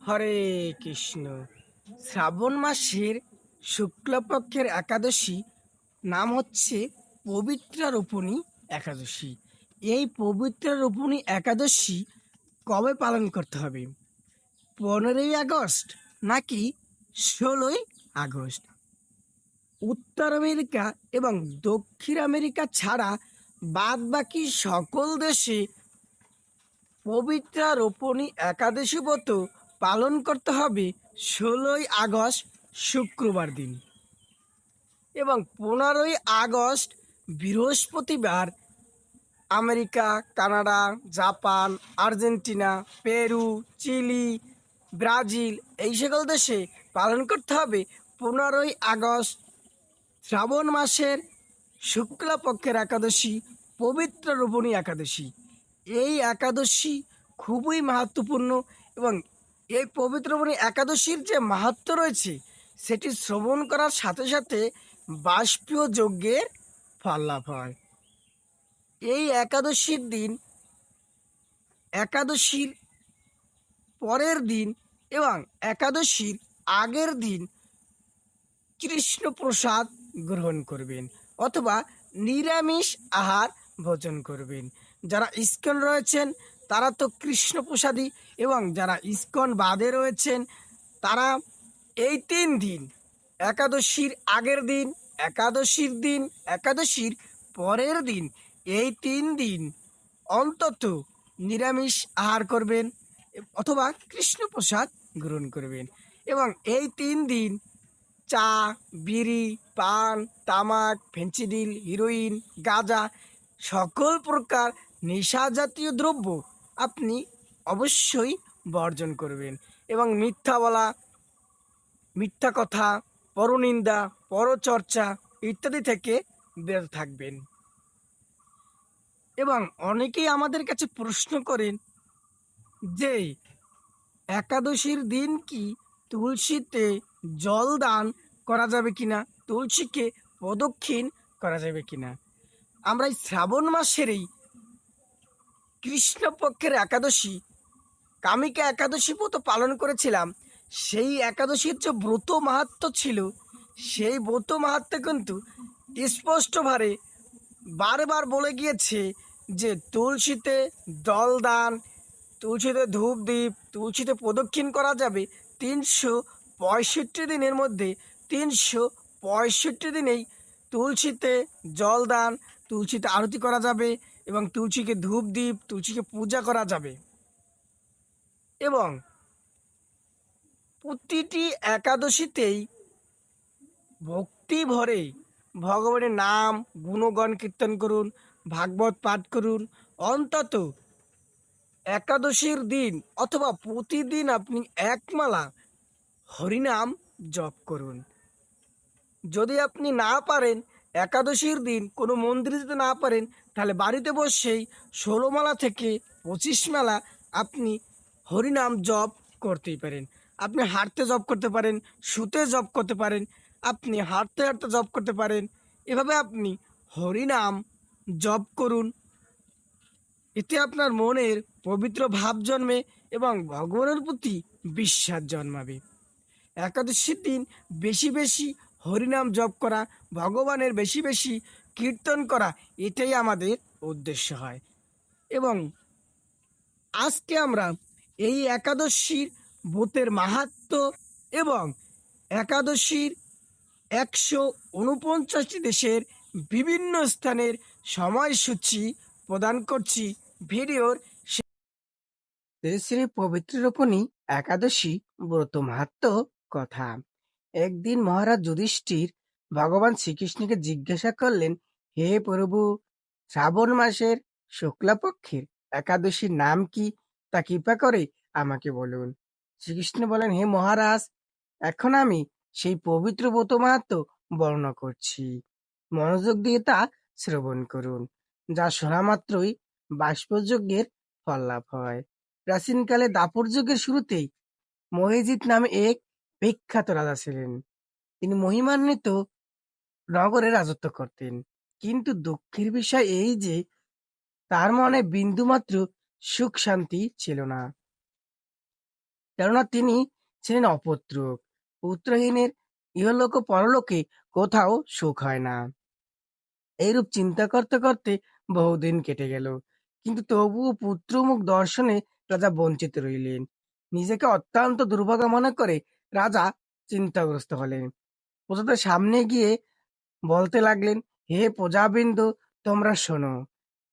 হরে কৃষ্ণ। শ্রাবণ মাসের শুক্লপক্ষের একাদশী নাম হচ্ছে পবিত্রা রোপণী একাদশী। এই পবিত্রা রোপণী একাদশী কবে পালন করতে হবে? পনেরোই আগস্ট নাকি ষোলোই আগস্ট? উত্তর আমেরিকা এবং দক্ষিণ আমেরিকা ছাড়া বাদ বাকি সকল দেশে পবিত্রা রোপণী একাদশী ব্রত পালন করতে হবে ষোলোই আগস্ট শুক্রবার দিন। এবং পনেরোই আগস্ট বৃহস্পতিবার America, Canada, Japan, Argentina, Peru, Chile, Brazil এই সকল দেশে পালন করতে হবে পনেরোই আগস্ট শ্রাবণ মাসের শুক্লপক্ষের একাদশী, পবিত্র রোপণী একাদশী। এই একাদশী খুবই মাহাত্মপূর্ণ এবং এই পবিত্র রোপণী একাদশীর যে মাহাত্ম রয়েছে, সেটি শ্রবণ করার সাথে সাথে বাষ্পীয় যজ্ঞের ফল লাভ হয়। এই একাদশীর দিন, একাদশীর পরের দিন এবং একাদশীর আগের দিন কৃষ্ণ প্রসাদ গ্রহণ করবেন অথবা নিরামিষ আহার ভোজন করবেন। যারা ইস্কন রয়েছেন, তারা তো কৃষ্ণ প্রসাদী এবং যারা ইস্কন বাদে রয়েছেন, তারা এই তিন দিন, একাদশীর আগের দিন, একাদশীর দিন, একাদশীর পরের দিন, এই তিন দিন অন্তত নিরামিষ আহার করবেন অথবা কৃষ্ণ প্রসাদ গ্রহণ করবেন। এবং এই তিন দিন চা, বিড়ি, পান, তামাক, ফেন্সিডিল, হিরোইন, গাঁজা, সকল প্রকার নেশা জাতীয় দ্রব্য আপনি অবশ্যই বর্জন করবেন। এবং মিথ্যা বলা, মিথ্যা কথা, পরনিন্দা, পরচর্চা ইত্যাদি থেকে বিরত থাকবেন। এবং অনেকেই আমাদের কাছে প্রশ্ন করেন যে, একাদশীর দিন কি তুলসীতে জল দান করা যাবে কিনা? তুলসীকে প্রদক্ষিণ করা যাবে কিনা? আমরা এই শ্রাবণ মাসেরই কৃষ্ণপক্ষের একাদশী কামিকা একাদশী ব্রত পালন করেছিলাম। সেই একাদশীর যে ব্রত মাহাত্ম ছিল, সেই ব্রত মাহাত্ম কিন্তু স্পষ্টভাবে বারবার বলে গিয়েছে যে তুলসীতে জল দান তুলসীতে ধূপ দ্বীপ তুলসীতে প্রদক্ষিণ করা যাবে তিনশো পঁয়ষট্টি দিনের মধ্যে। তিনশো পঁয়ষট্টি দিনেই তুলসীতে জল দান তুলসীতে আরতি করা যাবে এবং তুলসীকে ধূপ দ্বীপ তুলসীকে পূজা করা যাবে। এবং প্রতিটি একাদশীতেই ভক্তি ভরে ভগবানের নাম গুণগণ কীর্তন করুন, ভাগবত পাঠ করুন। অন্তত একাদশীর দিন অথবা প্রতিদিন আপনি একমালা হরিনাম জপ করুন। যদি আপনি না পারেন, একাদশীর দিন কোনো মন্দিরে যেতে না পারেন, তাহলে বাড়িতে বসেই ষোলো মালা থেকে পঁচিশ মেলা আপনি হরিনাম জপ করতেই পারেন। আপনি হাঁটতে জব করতে পারেন, শুতে জব করতে পারেন, আপনি হাঁটতে হাঁটতে জব করতে পারেন। এভাবে আপনি হরিনাম জপ করুন। এতে আপনার মনের পবিত্র ভাব জন্মে এবং ভগবানের প্রতি বিশ্বাস জন্মাবে। একাদশীর দিন বেশি বেশি হরিনাম জপ করা, ভগবানের বেশি বেশি কীর্তন করা, এটাই আমাদের উদ্দেশ্য হয়। এবং আজকে আমরা এই একাদশীর ব্রতের মাহাত্ম এবং একাদশীর একশো উনপঞ্চাশটি দেশের বিভিন্ন স্থানের সময়সূচি প্রদান করছি। ভিডিওর শ্রী পবিত্র রোপণী একাদশী ব্রত মাহাত্ম কথা। একদিন মহারাজ যুধিষ্ঠির ভগবান শ্রীকৃষ্ণকে জিজ্ঞাসা করলেন, হে প্রভু, শ্রাবণ মাসের শুক্লাপক্ষের একাদশীর নাম কি? তা কৃপা করে আমাকে বলুন। শ্রীকৃষ্ণ বলেন, হে মহারাজ, এখন আমি সেই পবিত্র ব্রত মাহাত্ম বর্ণনা করছি। মনোযোগ দিয়ে তা শ্রবণ করুন, যা শোনা মাত্রই বাষ্পযজ্ঞের ফল লাভ হয়। প্রাচীনকালে দাপর যুগের শুরুতেই মহিজিৎ নামে এক বিখ্যাত রাজা ছিলেন। তিনি মহিমান্বিত নগরে রাজত্ব করতেন। কিন্তু দুঃখের বিষয় এই যে, তার মনে বিন্দুমাত্র সুখ শান্তি ছিল না। কেননা তিনি ছিলেন অপুত্রক। পুত্রহীনের ইহলোক পরলোকে কোথাও সুখ হয় না। এইরূপ চিন্তা করতে করতে বহুদিন কেটে গেল। কিন্তু তবুও পুত্রমুখ দর্শনে রাজা বঞ্চিত রইলেন। নিজেকে অত্যন্ত দুর্ভাগা মনে করে রাজা চিন্তাগ্রস্ত হলেন। প্রজাদের সামনে গিয়ে বলতে লাগলেন, হে প্রজাবৃন্দ, তোমরা শোনো।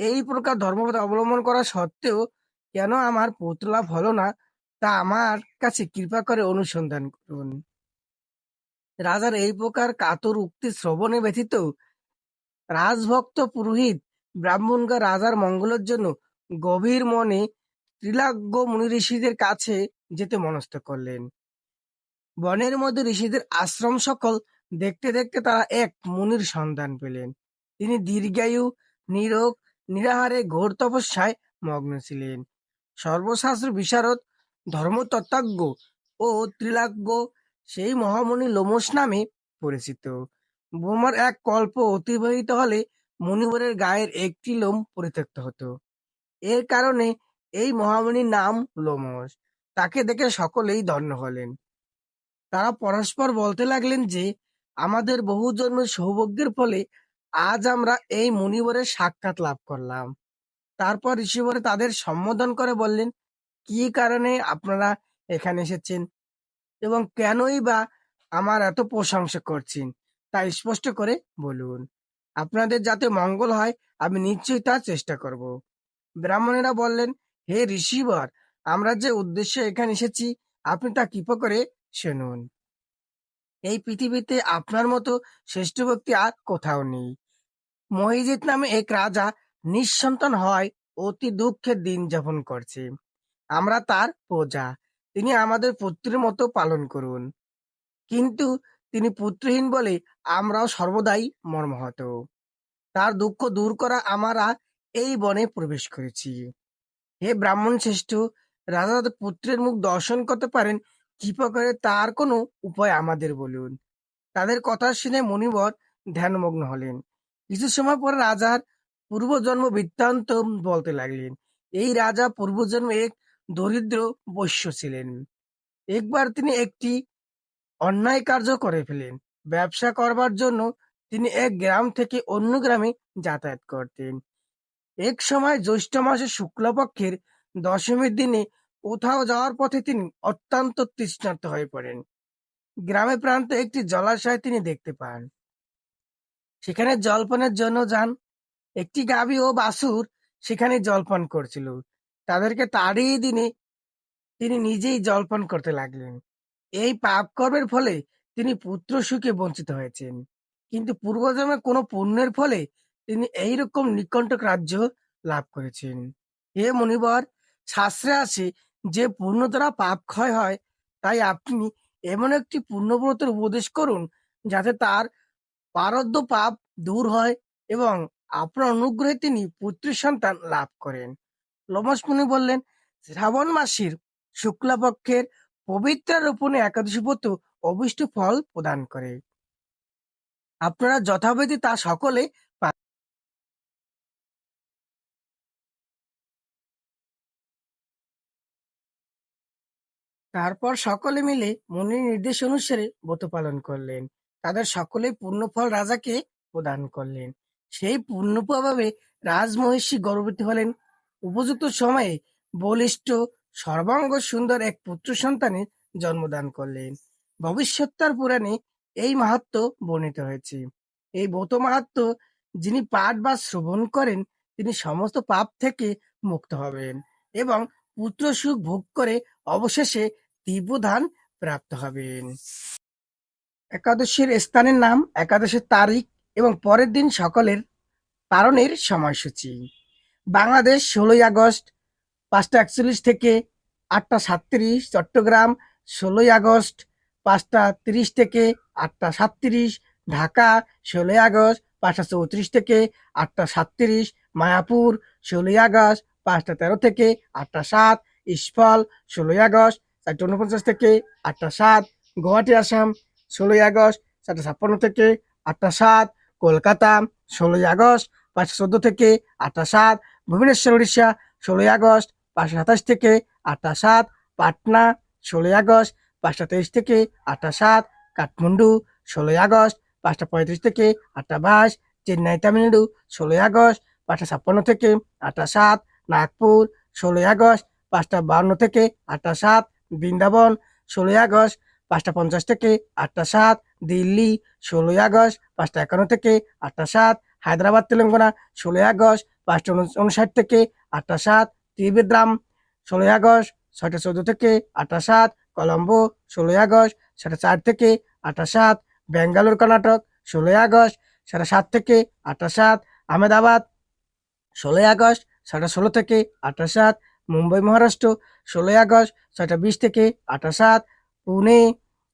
এই প্রকার ধর্মপথ অবলম্বন করা সত্ত্বেও কেন আমার লাভ হলো না, তা আমার কাছে কৃপা করে অনুসন্ধান করুন। রাজার এই প্রকার কাতর উক্তি শ্রবণে ব্যথিত রাজভক্ত পুরোহিত ব্রাহ্মণগা রাজার মঙ্গলের জন্য গভীর মনে ত্রিলাগ্য মুনি ঋষিদের কাছে যেতে মনস্থ করলেন। বনের মধ্যে ঋষিদের আশ্রম সকল দেখতে দেখতে তারা এক মুনির সন্ধান পেলেন। তিনি দীর্ঘায়ু, নিরোগ নিরাহারে ঘোর তপস্যায় মগ্ন ছিলেন। সর্বশাস্ত্র বিশারদ, ধর্মতত্ত্বজ্ঞ ও ত্রিলাজ্ঞ সেই মহামণি লোমস নামে পরিচিত। বোমার এক কল্প অতিবাহিত হলে মুনিবরের গায়ের একটি লোম পরিত্যক্ত হতো। এর কারণে এই মহামুনির নাম লোমস তাকে দেখে সকলেই ধন্য হলেন। তারা পরস্পর বলতে লাগলেন যে, আমাদের বহু জন্মের সৌভাগ্যের ফলে আজ আমরা এই মুনিবরের সাক্ষাৎ লাভ করলাম। তারপর ঋষিবরে তাদের সম্বোধন করে বললেন, কি কারণে আপনারা এখানে এসেছেন? এবং কেনই বা আমার এত প্রশংসা করছেন? তা স্পষ্ট করে বলুন, আপনাদের যাতে মঙ্গল হয়, আমি নিশ্চয়ই তার চেষ্টা করব। ব্রাহ্মণেরা বললেন, হে ঋষিবর, আমরা যে উদ্দেশ্যে এখানে এসেছি, আপনি তা কৃপা করে শুনুন। এই পৃথিবীতে আপনার মতো শ্রেষ্ঠ ব্যক্তি আর কোথাও নেই। মহিজিৎ নামে এক রাজা নিঃসন্তান হয় অতি দুঃখের দিন যাপন করছে। আমরা তার প্রজা, তিনি আমাদের পুত্রের মতো পালন করুন। কিন্তু তিনি পুত্রহীন বলে আমরাও সর্বদাই মর্মাহত। তার দুঃখ দূর করা আমরা এই বনে প্রবেশ করেছি। হে ব্রাহ্মণ শ্রেষ্ঠ, রাজা পুত্রের মুখ দর্শন করতে পারেন, কৃপা করে তার কোনো উপায় আমাদের বলুন। তাদের কথা শুনে মণিবর ধ্যানমগ্ন হলেন। কিছু সময় পর রাজার পূর্বজন্ম বৃত্তান্ত বলতে লাগলেন। এই রাজা পূর্বজন্মে এক দরিদ্র বৈশ্য ছিলেন। একবার তিনি একটি অন্যায় কার্য করে ফেলেন। ব্যবসা করবার জন্য তিনি এক গ্রাম থেকে অন্য গ্রামে যাতায়াত করতেন। এক সময় জ্যৈষ্ঠ মাসে শুক্লপক্ষের দশমীর দিনে কোথাও যাওয়ার পথে তিনি অত্যন্ত তৃষ্ণার্ত হয়ে পড়েন। গ্রামে প্রান্তে একটি জলাশয় তিনি দেখতে পান। সেখানে জলপানের জন্য যান। একটি গাভী ও বাছুর সেখানে জলপান করছিল। তাদেরকে তাড়িয়ে দিনে তিনি নিজেই জলপান করতে লাগলেন। এই পাপ কর্মের ফলে তিনি পুত্র সুখে বঞ্চিত হয়েছেন। কিন্তু পূর্বজন্মে কোনো পুণ্যের ফলে তিনি এইরকম নিকণ্টক রাজ্য লাভ করেছেন। হে মনিবর, শাস্ত্রে আছে, যে পুণ্য দ্বারা পাপ ক্ষয় হয়, তাই আপনি এমন একটি পুণ্যব্রতের উপদেশ করুন, যাতে তার পারদ্য পাপ দূর হয় এবং আপনার অনুগ্রহে তিনি পুত্র সন্তান লাভ করেন। লোমস মুনি বললেন, শ্রাবণ মাসের শুক্লাপক্ষের পবিত্র রোপণে একাদশী ব্রত অভিষ্ট ফল প্রদান করে। আপনারা যথাবিধি তা সকলে তারপর সকলে মিলে মুনির নির্দেশ অনুসারে ব্রত পালন করলেন। তাদের সকলেই পূর্ণফল রাজাকে প্রদান করলেন। সেই পূর্ণ প্রভাবে রাজমহিষী গর্ভবতী হলেন। উপযুক্ত সময়ে বলিষ্ঠ, সর্বাঙ্গ সুন্দর এক পুত্র সন্তানের জন্মদান করলেন। ভবিষ্যৎতার পুরাণে এই মাহাত্ম বর্ণিত হয়েছে। এই ব্রত মাহাত্ম যিনি পাঠ বা শ্রবণ করেন, তিনি সমস্ত পাপ থেকে মুক্ত হবেন এবং পুত্র সুখ ভোগ করে অবশেষে দিব্যধান প্রাপ্ত হবেন। একাদশীর স্থানের নাম, একাদশের তারিখ এবং পরের দিন সকলের পালনের সময়সূচি। বাংলাদেশ ষোলোই আগস্ট, পাঁচটা একচল্লিশ থেকে আটটা সাতত্রিশ, চট্টগ্রাম ষোলোই আগস্ট, পাঁচটা তিরিশ থেকে আটটা সাতত্রিশ, ঢাকা ষোলোই আগস্ট, পাঁচটা চৌত্রিশ থেকে আটটা সাতত্রিশ, মায়াপুর ষোলোই আগস্ট, পাঁচটা তেরো থেকে আটটা সাত ইস্ফল ষোলোই আগস্ট, চারটে উনপঞ্চাশ থেকে আটটা সাত, গুয়াহাটি, আসাম ষোলোই আগস্ট চারটে ছাপ্পান্ন থেকে আটটা সাত, কলকাতা ষোলোই আগস্ট পাঁচশো চোদ্দ থেকে আটটা সাত, ভুবনেশ্বর, উড়িষ্যা ষোলোই আগস্ট পাঁচশো সাতাশ থেকে আটটা সাত, পাটনা ষোলোই আগস্ট পাঁচটা তেইশ থেকে আটটা সাত, কাঠমান্ডু ষোলোই আগস্ট পাঁচটা পঁয়ত্রিশ থেকে আটটা বাইশ, চেন্নাই তামিলনাড়ু ষোলোই আগস্ট পাঁচটা ছাপ্পান্ন থেকে আটটা সাত, নাগপুর ষোলোই আগস্ট পাঁচটা বান্ন থেকে আটটা সাত, বৃন্দাবন ষোলোই আগস্ট পাঁচটা পঞ্চাশ থেকে আটটা সাত, দিল্লি ষোলোই আগস্ট, পাঁচটা একান্ন থেকে আটটা সাত, হায়দ্রাবাদ, তেলেঙ্গানা ষোলোই আগস্ট, পাঁচটা উনষাট থেকে আটটা সাত ত্রিবেদ্রাম ষোলোই আগস্ট, ছয়টা চোদ্দ থেকে আটটা সাত, কলম্বো ষোলোই আগস্ট, সাড়ে চার থেকে আটটা সাত, বেঙ্গালোর, কর্ণাটক ষোলোই আগস্ট, সাড়ে সাত থেকে আটটা সাত, আহমেদাবাদ ষোলোই আগস্ট ছয়টা ষোলো থেকে আটটা সাত, মুম্বাই, মহারাষ্ট্র ষোলোই আগস্ট, ছয়টা বিশ থেকে আটটা সাত পুনে,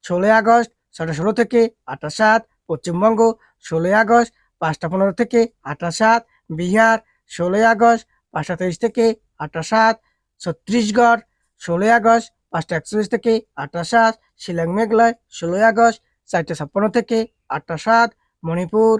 ষোলোই আগস্ট ছয়টা ষোলো থেকে আটটা সাত, পশ্চিমবঙ্গ, ষোলোই আগস্ট, পাঁচটা পনেরো থেকে আটটা সাত, বিহার, ষোলোই আগস্ট, পাঁচটা তেইশ থেকে আটটা সাত, ছত্তিশগড়, ষোলোই আগস্ট, পাঁচটা একচল্লিশ থেকে আটটা সাত, শিলং মেঘালয়, ষোলোই আগস্ট, চারটে ছাপ্পান্ন থেকে আটটা সাত, মণিপুর,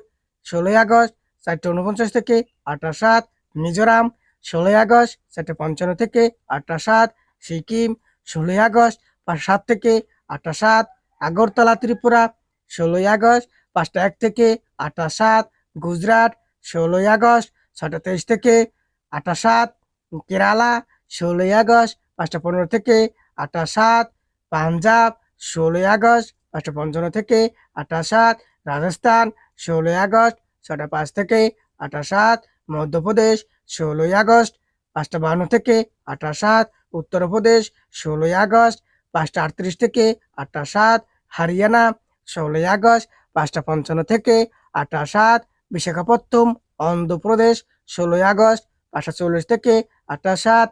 ষোলোই আগস্ট, চারটে উনপঞ্চাশ থেকে আটটা সাত, মিজোরাম, ষোলোই আগস্ট, চারটে পঞ্চান্ন থেকে আটটা সাত, সিকিম, ষোলোই আগস্ট সাত থেকে আটটা সাত, আগরতলা, ত্রিপুরা, ষোলোই আগস্ট, পাঁচটা এক থেকে আটটা সাত, গুজরাট, ষোলোই আগস্ট ছটা তেইশ থেকে আটটা সাত, কেরালা, ষোলোই আগস্ট, পাঁচটা পনেরো থেকে আটটা সাত, পাঞ্জাব, ষোলোই আগস্ট, পাঁচটা পঞ্চান্ন থেকে আটটা সাত, রাজস্থান, ষোলোই আগস্ট ছটা পাঁচ থেকে আটটা সাত, মধ্যপ্রদেশ, ষোলোই আগস্ট, পাঁচটা বান্ন থেকে আটটা সাত, উত্তরপ্রদেশ, ষোলোই আগস্ট পাঁচটা আটত্রিশ থেকে আটটা সাত, হরিয়ানা, ষোলোই আগস্ট, পাঁচটা পঞ্চান্ন থেকে আটটা সাত বিশাখাপত্তম অন্ধ্রপ্রদেশ, ষোলোই আগস্ট, পাঁচটা চল্লিশ থেকে আটটা সাত,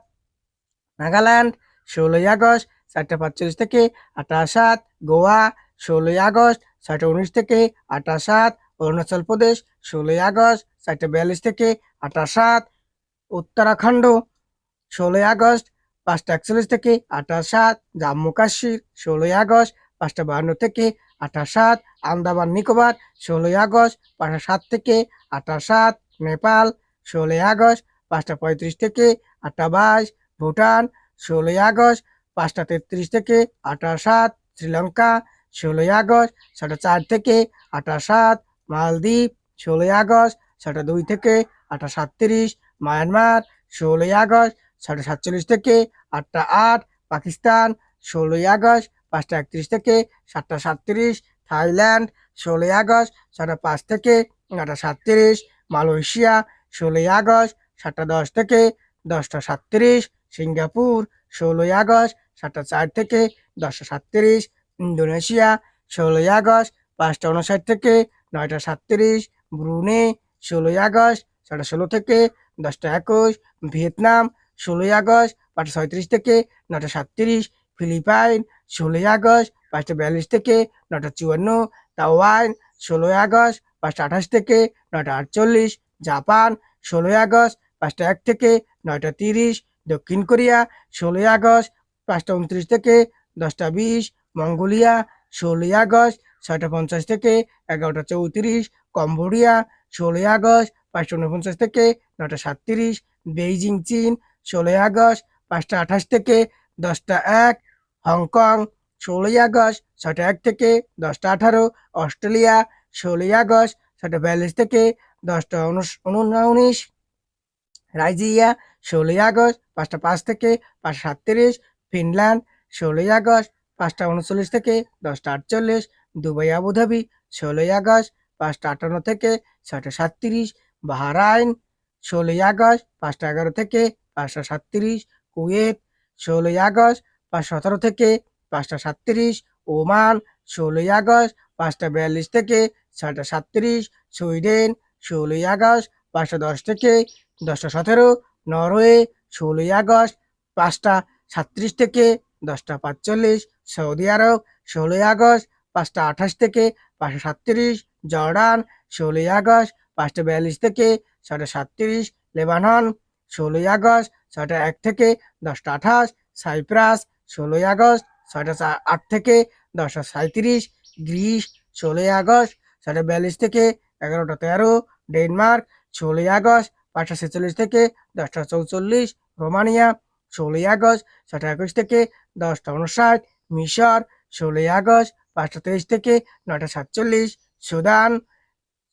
নাগাল্যান্ড, ষোলোই আগস্ট, চারটে পাঁচচল্লিশ থেকে আটটা সাত, গোয়া, ষোলোই আগস্ট, ছয়টা উনিশ থেকে আটটা সাত, অরুণাচল প্রদেশ, ষোলোই আগস্ট, চারটে বিয়াল্লিশ থেকে আটটা সাত, উত্তরাখণ্ড, ষোলোই আগস্ট পাঁচটা একচল্লিশ থেকে আটটা সাত, জম্মু কাশ্মীর ষোলোই আগস্ট, পাঁচটা বাহান্ন থেকে আটটা সাত, আন্দামান নিকোবর ষোলোই আগস্ট, পাঁচটা সাত থেকে আটটা সাত, নেপাল ষোলোই আগস্ট, পাঁচটা পঁয়ত্রিশ থেকে আটটা বাইশ, ভুটান ষোলোই আগস্ট, পাঁচটা তেত্রিশ থেকে আটটা সাত, শ্রীলঙ্কা ষোলোই আগস্ট, ছটা চার থেকে আটটা সাত, মালদ্বীপ ষোলোই আগস্ট, ছটা দুই থেকে আটটা সাতত্রিশ, মায়ানমার ষোলোই আগস্ট ছটা সাতচল্লিশ থেকে আটটা আট, পাকিস্তান, ষোলোই আগস্ট, পাঁচটা একত্রিশ থেকে সাতটা সাতত্রিশ, থাইল্যান্ড, ষোলোই আগস্ট ছটা পাঁচ থেকে নটা সাতত্রিশ, মালয়েশিয়া, ষোলোই আগস্ট, সাতটা দশ থেকে দশটা সাতত্রিশ, সিঙ্গাপুর, ষোলোই আগস্ট, সাতটা চার থেকে দশটা সাতত্রিশ, ইন্দোনেশিয়া, ষোলোই আগস্ট, পাঁচটা উনষাট থেকে নয়টা সাতত্রিশ, ব্রুনে, ষোলোই আগস্ট ছটা ষোলো থেকে দশটা একুশ, ভিয়েতনাম ষোলোই আগস্ট, পাঁচটা ছয়ত্রিশ থেকে নটা সাতত্রিশ, ফিলিপাইন, ষোলোই আগস্ট, পাঁচটা বিয়াল্লিশ থেকে নটা চুয়ান্ন, তাওয়ান, ষোলোই আগস্ট, পাঁচটা আঠাশ থেকে নটা আটচল্লিশ, জাপান, ষোলোই আগস্ট, পাঁচটা এক থেকে নয়টা তিরিশ, দক্ষিণ কোরিয়া, ষোলোই আগস্ট, পাঁচটা উনত্রিশ থেকে দশটা বিশ, মঙ্গোলিয়া, ষোলোই আগস্ট, ছয়টা পঞ্চাশ থেকে এগারোটা চৌত্রিশ, কম্বোডিয়া, ষোলোই আগস্ট, পাঁচটা উনপঞ্চাশ থেকে নটা সাতত্রিশ, বেইজিং, চীন ষোলোই আগস্ট, পাঁচটা আঠাশ থেকে দশটা এক, হংকং, ষোলোই আগস্ট ছটা এক থেকে দশটা আঠারো, অস্ট্রেলিয়া, ষোলোই আগস্ট ছটা বিয়াল্লিশ থেকে দশটা উনিশ রাইজিয়া ষোলোই আগস্ট, পাঁচটা পাঁচ থেকে পাঁচটা সাতত্রিশ, ফিনল্যান্ড, ষোলোই আগস্ট, পাঁচটা উনচল্লিশ থেকে দশটা আটচল্লিশ, দুবাই, আবুধাবি, ষোলোই আগস্ট, পাঁচটা আটান্ন থেকে ছয়টা সাতত্রিশ, বাহরাইন, ষোলোই আগস্ট, পাঁচটা এগারো থেকে পাঁচটা সাতত্রিশ, কুয়েত ষোলোই আগস্ট পাঁচশো সতেরো থেকে পাঁচটা সাতত্রিশ, ওমান ষোলোই আগস্ট পাঁচটা বিয়াল্লিশ থেকে ছয়টা সাতত্রিশ, সুইডেন ষোলোই আগস্ট পাঁচটা দশ থেকে দশটা সতেরো, নরওয়ে ষোলোই আগস্ট পাঁচটা সাতত্রিশ থেকে দশটা পাঁচচল্লিশ, সৌদি আরব ষোলোই আগস্ট পাঁচটা আঠাশ থেকে পাঁচশো সাতত্রিশ, জর্ডান ষোলোই আগস্ট পাঁচটা বিয়াল্লিশ থেকে ছটা সাতত্রিশ, লেবানন ষোলোই আগস্ট, ছয়টা এক থেকে দশটা আঠাশ, সাইপ্রাস ষোলোই আগস্ট, ছয়টা আট থেকে দশটা সাঁত্রিশ গ্রিস ষোলোই আগস্ট, ছয়টা বিয়াল্লিশ থেকে এগারোটা তেরো, ডেনমার্ক ষোলোই আগস্ট, পাঁচটা ছেচল্লিশ থেকে দশটা চৌচল্লিশ, রোমানিয়া ষোলোই আগস্ট, ছয়টা একুশ থেকে দশটা উনষাট মিশর ষোলোই আগস্ট, পাঁচটা তেইশ থেকে নয়টা সাতচল্লিশ, সুদান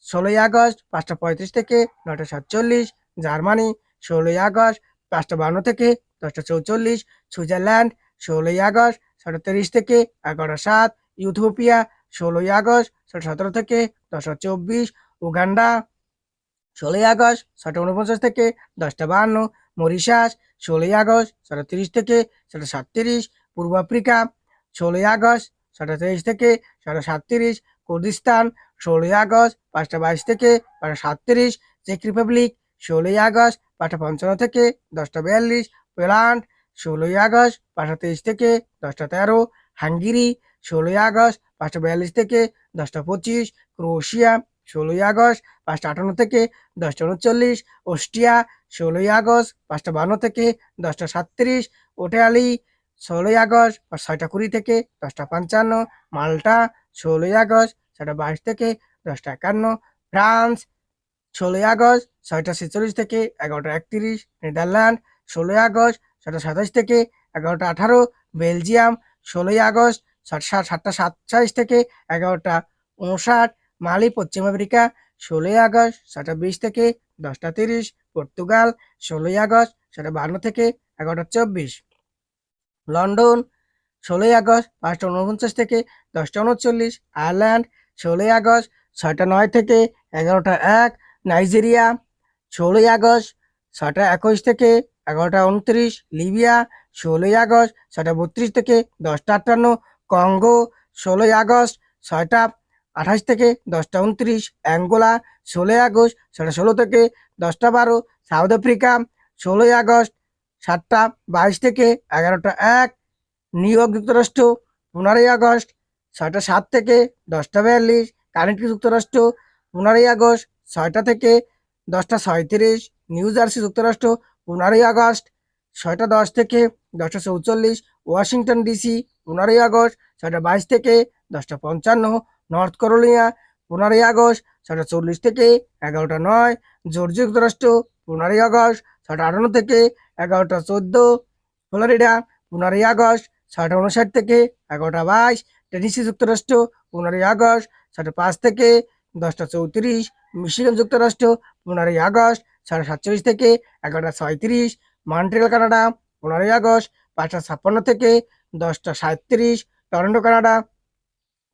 ষোলোই আগস্ট, পাঁচটা পঁয়ত্রিশ থেকে নয়টা সাতচল্লিশ, জার্মানি ষোলোই আগস্ট, পাঁচটা বান্ন থেকে দশটা চৌচল্লিশ, সুইজারল্যান্ড, ষোলোই আগস্ট, ছটা তিরিশ থেকে এগারোটা সাত, ইউথোপিয়া, ষোলোই আগস্ট, ছটা সতেরো থেকে দশটা চব্বিশ, উগান্ডা, ষোলোই আগস্ট, ছটা উনপঞ্চাশ থেকে দশটা বাহান্ন মরিশাস, ষোলোই আগস্ট, ছটা তিরিশ থেকে ছটা সাতত্রিশ, পূর্ব আফ্রিকা, ষোলোই আগস্ট, ছটা তেইশ থেকে ছটা সাতত্রিশ, কুর্দিস্তান, ষোলোই আগস্ট, পাঁচটা বাইশ থেকে পাঁচটা সাতত্রিশ, চেক রিপাবলিক, ষোলোই আগস্ট পাঁচটা পঞ্চান্ন থেকে দশটা বিয়াল্লিশ, পোল্যান্ড ষোলোই আগস্ট পাঁচটা তেইশ থেকে দশটা তেরো, হাঙ্গেরি ষোলোই আগস্ট পাঁচটা বিয়াল্লিশ থেকে দশটা পঁচিশ, ক্রোয়েশিয়া ষোলোই আগস্ট পাঁচটা আটান্ন থেকে দশটা উনচল্লিশ, অস্ট্রিয়া ষোলোই আগস্ট পাঁচটা বান্ন থেকে দশটা সাতত্রিশ, ওটালি ষোলোই আগস্ট ছয়টা কুড়ি থেকে দশটা পঞ্চান্ন, মাল্টা ষোলোই আগস্ট, ছয়টা বাইশ থেকে দশটা একান্ন, ফ্রান্স ষোলোই আগস্ট, ছয়টা ছেচল্লিশ থেকে এগারোটা একত্রিশ, নেদারল্যান্ড, ষোলোই আগস্ট, ছয়টা সাতাশ থেকে এগারোটা আঠারো, বেলজিয়াম, ষোলোই আগস্ট সাত সাত, সাতটা সাতচল্লিশ থেকে এগারোটা উনষাট মালি, পশ্চিম আফ্রিকা ষোলোই আগস্ট, ছয়টা বিশ থেকে দশটা তিরিশ, পর্তুগাল, ষোলোই আগস্ট, ছয়টা বান্ন থেকে এগারোটা চব্বিশ। লন্ডন, ষোলোই আগস্ট, পাঁচটা উনপঞ্চাশ থেকে দশটা উনচল্লিশ আয়ারল্যান্ড, ষোলোই আগস্ট, ছয়টা নয় থেকে এগারোটা এক। নাইজেরিয়া, ষোলোই আগস্ট, ছয়টা একুশ থেকে এগারোটা উনত্রিশ, লিবিয়া, ষোলোই আগস্ট, ছয়টা বত্রিশ থেকে দশটা আটান্ন, কঙ্গো, ষোলোই আগস্ট, ছয়টা আঠাশ থেকে দশটা উনত্রিশ, অ্যাঙ্গোলা, ষোলোই আগস্ট, ছয়টা ষোলো থেকে দশটা বারো, সাউথ আফ্রিকা, ষোলোই আগস্ট, সাতটা বাইশ থেকে এগারোটা এক, নিউ ইয়র্ক যুক্তরাষ্ট্র, পনেরোই আগস্ট, ছয়টা সাত থেকে দশটা বিয়াল্লিশ কানেক্টিভ যুক্তরাষ্ট্র, পনেরোই আগস্ট ছয়টা থেকে দশটা ছয়ত্রিশ নিউ জার্সি যুক্তরাষ্ট্র পনেরোই আগস্ট, ছয়টা দশ থেকে দশটা চৌচল্লিশ, ওয়াশিংটন ডিসি পনেরোই আগস্ট, ছয়টা বাইশ থেকে দশটা পঞ্চান্ন, নর্থ করোলিনা পনেরোই আগস্ট, ছয়টা চল্লিশ থেকে এগারোটা নয়, জর্জিয়া যুক্তরাষ্ট্র পনেরোই আগস্ট, ছয়টা আটান্ন থেকে এগারোটা চোদ্দ, ফ্লোরিডা পনেরোই আগস্ট, ছয়টা উনষাট থেকে এগারোটা বাইশ, টেনিসি যুক্তরাষ্ট্র পনেরোই আগস্ট, ছয়টা পাঁচ থেকে দশটা চৌত্রিশ, মিশিগান যুক্তরাষ্ট্র পনেরোই আগস্ট, সাড়ে সাতচল্লিশ থেকে এগারোটা ছয়ত্রিশ, মন্ট্রিয়াল, কানাডা পনেরোই আগস্ট, পাঁচটা ছাপ্পান্ন থেকে দশটা সাঁত্রিশ, টরন্টো, কানাডা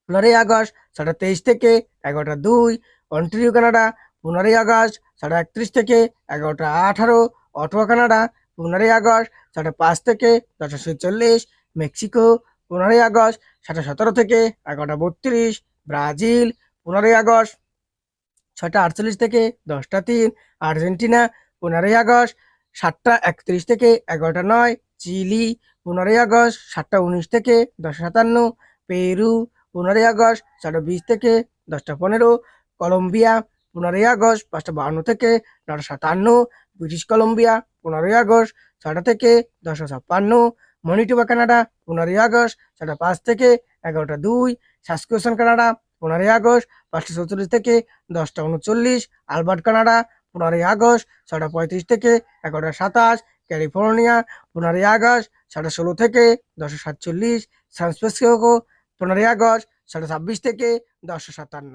পনেরোই আগস্ট ছটা তেইশ থেকে এগারোটা দুই, অন্টারিও, কানাডা পনেরোই আগস্ট ছটা একত্রিশ থেকে এগারোটা আঠারো অটোয়া কানাডা পনেরোই আগস্ট ছটা পাঁচ থেকে দশটা ছেচল্লিশ, মেক্সিকো পনেরোই আগস্ট ছটা সতেরো থেকে এগারোটা বত্রিশ, ব্রাজিল পনেরোই আগস্ট ছটা আটচল্লিশ থেকে দশটা তিন, আর্জেন্টিনা পনেরোই আগস্ট, সাতটা একত্রিশ থেকে এগারোটা নয়, চিলি পনেরোই আগস্ট, সাতটা উনিশ থেকে দশটা সাতান্ন, পেরু পনেরোই আগস্ট ছটা বিশ থেকে দশটা পনেরো, কলম্বিয়া পনেরোই আগস্ট, পাঁচটা বাহান্ন থেকে নটা সাতান্ন, ব্রিটিশ কলম্বিয়া পনেরোই আগস্ট ছটা থেকে দশটা ছাপ্পান্ন মনিটোবা কানাডা পনেরোই আগস্ট ছটা পাঁচ থেকে এগারোটা দুই সাসকিউশন কানাডা পনেরোই আগস্ট পাঁচটা চৌচল্লিশ থেকে দশটা উনচল্লিশ, আলবার্ট কানাডা, পনেরোই আগস্ট ছটা পঁয়ত্রিশ থেকে এগারোটা সাতাশ, ক্যালিফোর্নিয়া, পনেরোই আগস্ট ছটা ষোলো থেকে দশশো সাতচল্লিশ, সান ফ্রান্সিসকো, পনেরোই আগস্ট ছটা ছাব্বিশ থেকে দশশো সাতান্ন।